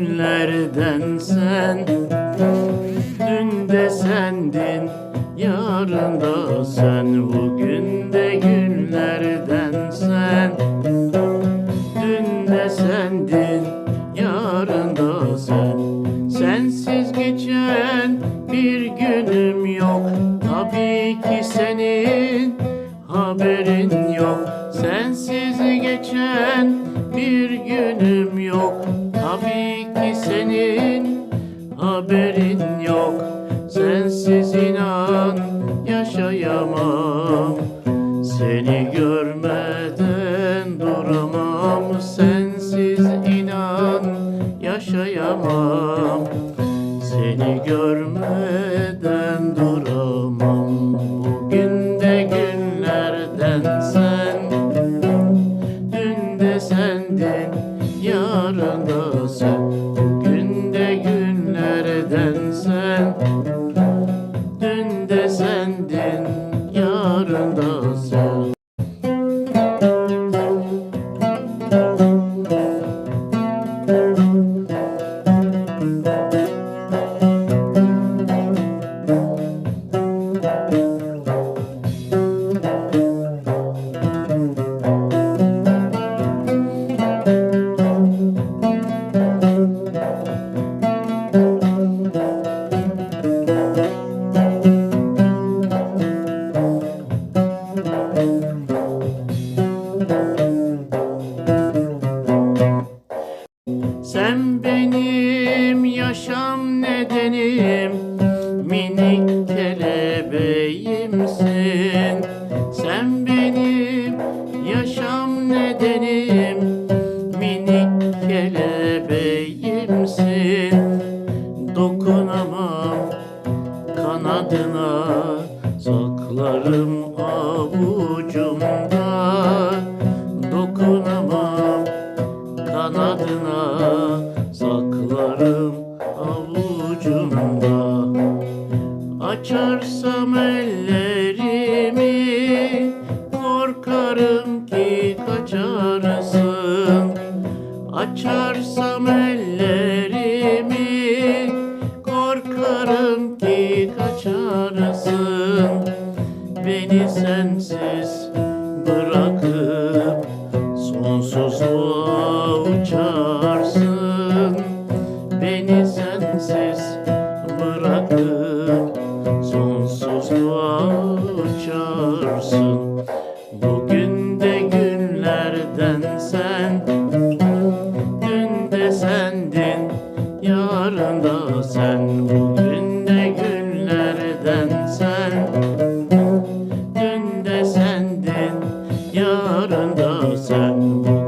günlerden sen Dün de sendin Yarın da sen. Bugün de günlerden sen Dün de sendin Yarın da sen. Sensiz geçen bir günüm yok. Tabii ki senin haberin yok. Sensiz geçen bir günüm yok. Tabii ki senin? Haberin yok. Sensiz inan yaşayamam. Seni görmeden duramam. Sensiz inan yaşayamam. Seni görmeden duramam. Bugün de günlerden sen Dün de sendin yarın da sen Dün Minik kelebeğimsin Sen benim yaşam nedenim. Minik kelebeğimsin. Dokunamam kanadına. Saklarım avucumda. Dokunamam kanadına. Saklarım avucumda Açarsam ellerimi korkarım ki kaçarsın. Açarsam ellerimi korkarım ki kaçarsın. Beni sensiz bırakıp Sonsuzluğa uçarsın. Beni sensiz bırakıp olursun Bugün de günlerden sen Dün de sendin yarın da sen. Bugün de günlerden sen Dün de sendin yarın da sen.